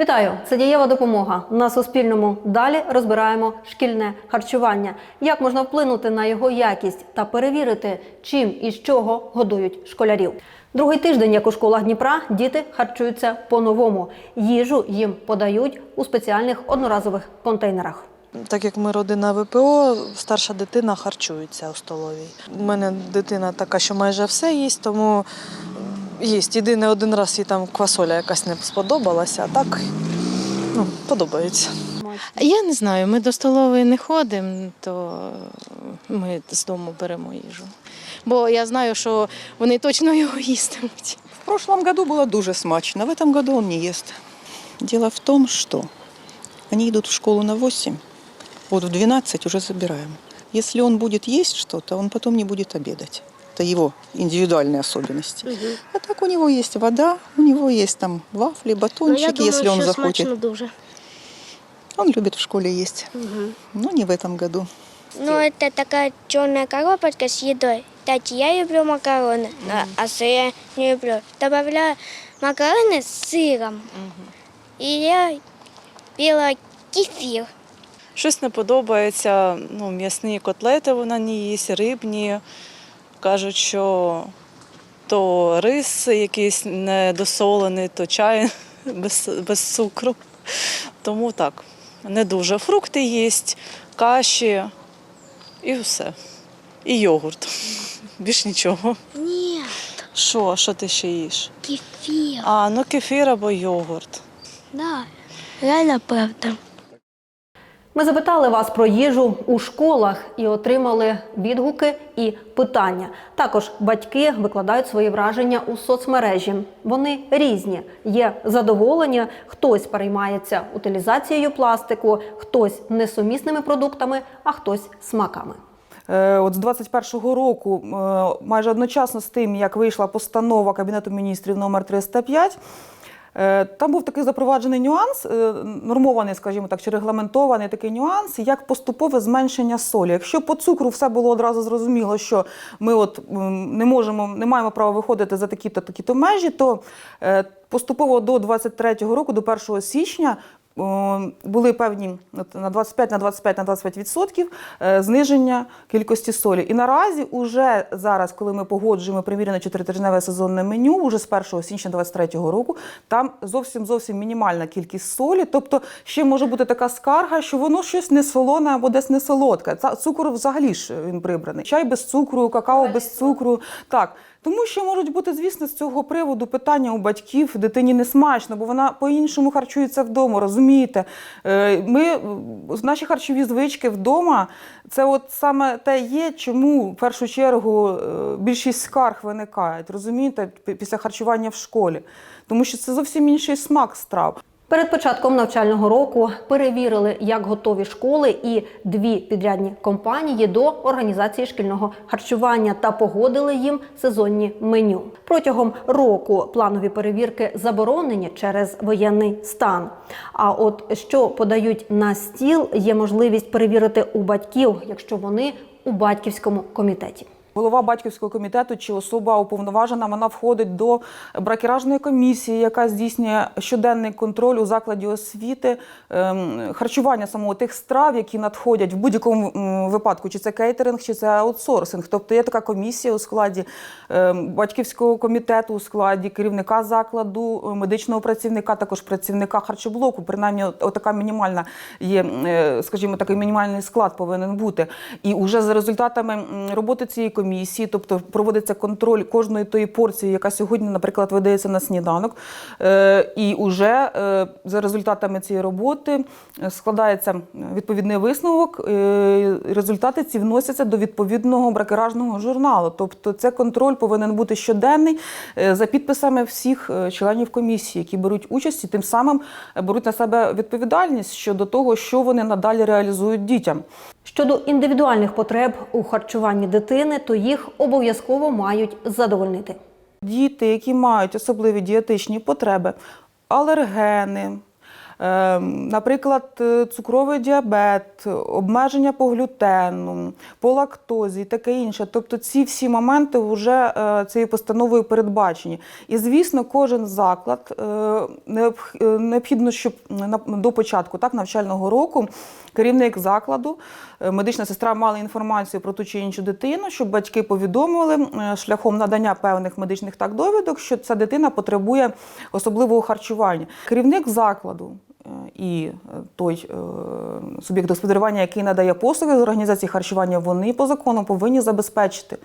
Вітаю! Це дієва допомога. На Суспільному далі розбираємо шкільне харчування. Як можна вплинути на його якість та перевірити, чим і з чого годують школярів. Другий тиждень, як у школах Дніпра, діти харчуються по-новому. Їжу їм подають у спеціальних одноразових контейнерах. Так як ми родина ВПО, старша дитина харчується у столовій. У мене дитина така, що майже все їсть, тому їсть. Єдине один раз їй там квасоля якась не сподобалася, а так ну, подобається. Я не знаю, ми до столової не ходимо, то ми з дому беремо їжу. Бо я знаю, що вони точно його їстимуть. В прошлом году было дуже смачно, в этом году он не ест. Дело в том, что они идут в школу на 8, вот в 12 уже забираем. Если он будет есть что-то, он потом не будет обедать. Это его индивидуальные особенности. А так у него есть вода, у него есть там вафли, батончики, если он захочет. дуже. Он любит в школе есть, но не в этом году. Ну, это такая черная коробочка с едой. Кстати, я люблю макароны, а, а сыр я не люблю. Добавляю макароны с сыром. И я пила кефир. Щось не подобається. Ну, м'ясні котлети вона не їсть, рибні. Кажуть, що то рис якийсь недосолений, то чай без, без цукру. Тому так, не дуже. Фрукти їсть, каші і все. І йогурт. Більш нічого. Нет, Що? Що ти ще їш? кефир. А, ну кефір або йогурт. Да, реально правда. Ми запитали вас про їжу у школах і отримали відгуки і питання. Також батьки викладають свої враження у соцмережі. Вони різні. Є задоволення, хтось переймається утилізацією пластику, хтось несумісними продуктами, а хтось смаками. Е, От з 21-го року, е, майже одночасно з тим, як вийшла постанова Кабінету міністрів номер 305, е, там був такий запроваджений нюанс, е, нормований, скажімо так, чи регламентований такий нюанс, як поступове зменшення солі. Якщо по цукру все було одразу зрозуміло, що ми от не можемо, не маємо права виходити за такі-то такі-то межі, то е, поступово до 23-го року, до 1 січня, були певні на 25 на 25 на 25 відсотків е, зниження кількості солі. І наразі, уже зараз, коли ми погоджуємо приміряне чотиритижневе сезонне меню, уже з 1 січня 2023 року, там зовсім зовсім мінімальна кількість солі. Тобто ще може бути така скарга, що воно щось не солоне або десь не солодке. Цукор взагалі ж він прибраний. Чай без цукру, какао без цукру. Так. Тому що можуть бути, звісно, з цього приводу питання у батьків дитині не смачно, бо вона по-іншому харчується вдома, розумієте? Е, Ми, наші харчові звички вдома, це от саме те є, чому в першу чергу е, більшість скарг виникають, розумієте, після харчування в школі. Тому що це зовсім інший смак страв. Перед початком навчального року перевірили, як готові школи і дві підрядні компанії до організації шкільного харчування та погодили їм сезонні меню. Протягом року планові перевірки заборонені через воєнний стан. А от що подають на стіл, є можливість перевірити у батьків, якщо вони у батьківському комітеті. Голова батьківського комітету чи особа уповноважена, вона входить до бракеражної комісії, яка здійснює щоденний контроль у закладі освіти, ем, харчування самого тих страв, які надходять в будь-якому випадку, чи це кейтеринг, чи це аутсорсинг. Тобто є така комісія у складі ем, батьківського комітету, у складі керівника закладу, е, медичного працівника, також працівника харчоблоку. Принаймні, отака мінімальна є, е, скажімо, такий мінімальний склад повинен бути. І вже за результатами роботи цієї комісії, тобто проводиться контроль кожної тої порції, яка сьогодні, наприклад, видається на сніданок. Е, І вже е, за результатами цієї роботи е, складається відповідний висновок. Результати ці вносяться до відповідного бракеражного журналу. Тобто, це контроль повинен бути щоденний за підписами всіх членів комісії, які беруть участь і тим самим беруть на себе відповідальність щодо того, що вони надалі реалізують дітям. Щодо індивідуальних потреб у харчуванні дитини, то їх обов'язково мають задовольнити. Діти, які мають особливі дієтичні потреби, алергени, Наприклад, е, цукровий діабет, обмеження по глютену, по лактозі і таке інше. Тобто ці всі моменти вже е, цією постановою передбачені. І звісно, кожен заклад е, необхідно, щоб до початку так, навчального року керівник закладу, медична сестра мала інформацію про ту чи іншу дитину, щоб батьки повідомили шляхом надання певних медичних так довідок, що ця дитина потребує особливого харчування. Керівник закладу. І е, той е, суб'єкт господарювання, який надає послуги з організації харчування, вони по закону повинні забезпечити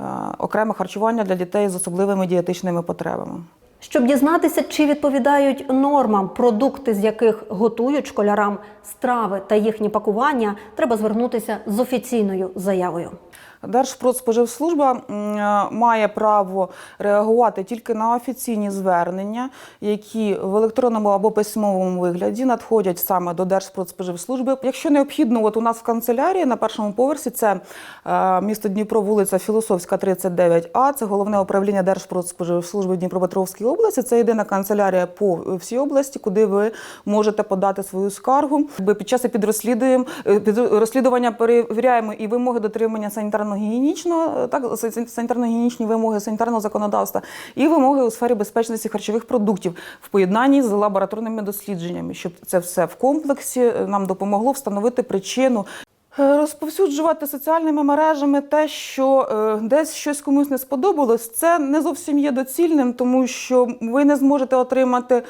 е, окреме харчування для дітей з особливими дієтичними потребами. Щоб дізнатися, чи відповідають нормам продукти, з яких готують школярам страви та їхні пакування, треба звернутися з офіційною заявою. Держпродспоживслужба е, має право реагувати тільки на офіційні звернення, які в електронному або письмовому вигляді надходять саме до Держпродспоживслужби. Якщо необхідно, от у нас в канцелярії на першому поверсі це е, місто Дніпро, вулиця Філософська, 39А. Це головне управління Держпродспоживслужби Дніпропетровській області. Це єдина канцелярія по всій області, куди ви можете подати свою скаргу. Під час е, під розслідування перевіряємо і вимоги дотримання санітарно-гігієнічного, е, так санітарно-гігієнічні вимоги санітарного законодавства, і вимоги у сфері безпечності харчових продуктів в поєднанні з лабораторними дослідженнями, щоб це все в комплексі е, нам допомогло встановити причину. Е, Розповсюджувати соціальними мережами те, що е, десь щось комусь не сподобалось, це не зовсім є доцільним, тому що ви не зможете отримати е,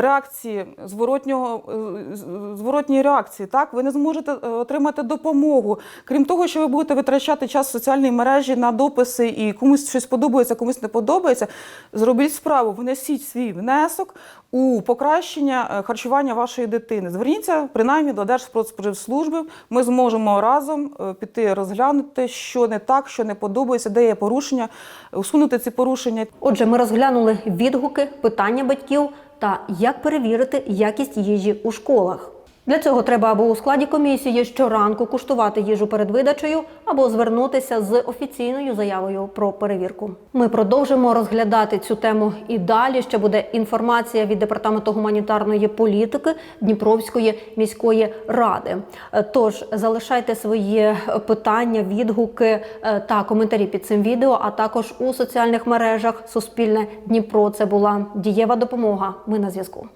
реакції зворотнього зворотньої реакції. Так, ви не зможете отримати допомогу. Крім того, що ви будете витрачати час в соціальній мережі на дописи, і комусь щось подобається, комусь не подобається. Зробіть справу, внесіть свій внесок у покращення харчування вашої дитини. Зверніться принаймні до Держпродспоживслужби. Ми зможемо разом е, піти розглянути, що не так, що не подобається, де є порушення, усунути ці порушення. Отже, ми розглянули відгуки, питання батьків та як перевірити якість їжі у школах. Для цього треба або у складі комісії щоранку куштувати їжу перед видачею, або звернутися з офіційною заявою про перевірку. Ми продовжимо розглядати цю тему і далі. Ще буде інформація від департаменту гуманітарної політики Дніпровської міської ради. Е, Тож залишайте свої е, питання, відгуки е, та коментарі під цим відео, а також у соціальних мережах Суспільне Дніпро. Це була дієва допомога. Ми на зв'язку.